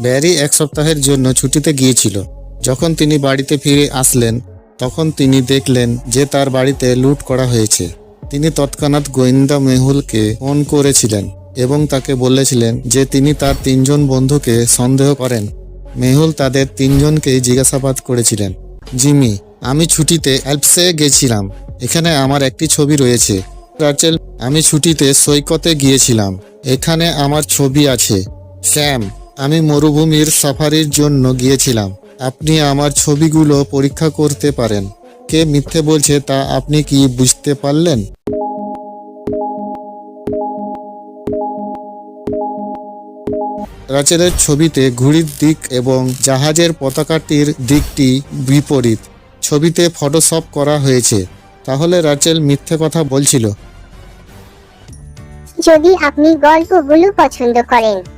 Barry এক সপ্তাহের জন্য ছুটিতে গিয়েছিল। যখন তিনি বাড়িতে ফিরে আসলেন, তখন তিনি দেখলেন যে তার বাড়িতে লুট করা হয়েছে। তিনি তৎক্ষণাৎ গোয়েন্দা মেহুলকে ফোন করেছিলেন এবং তাকে বলেছিলেন যে তিনি তার তিনজন বন্ধুকে সন্দেহ করেন। মেহুল তাদের তিনজনকেই জিজ্ঞাসাবাদ করেছিলেন, জিমি, আমি ছুটিতে অ্যালপসে গেছিলাম। এখানে আমার একটি ছবি রয়েছে। রাচেল, আমি ছুটিতে সৈকতে গিয়েছিলাম। এখানে আমার ছবি আছে। স্যাম আমি মরুভূমির সাফারির জন্য গিয়েছিলাম। আপনি আমার ছবিগুলো পরীক্ষা করতে পারেন। কে মিথ্যে বলছে তা আপনি কি বুঝতে পারলেন? রাচেলের ছবিতে ঘুড়ির দিক এবং জাহাজের পতাকাটির দিকটি বিপরীত। ছবিতে ফটোশপ করা হয়েছে। তাহলে রাচেল মিথ্যে কথা বলছিল। যদি আপনি গল্পগুলো পছন্দ করেন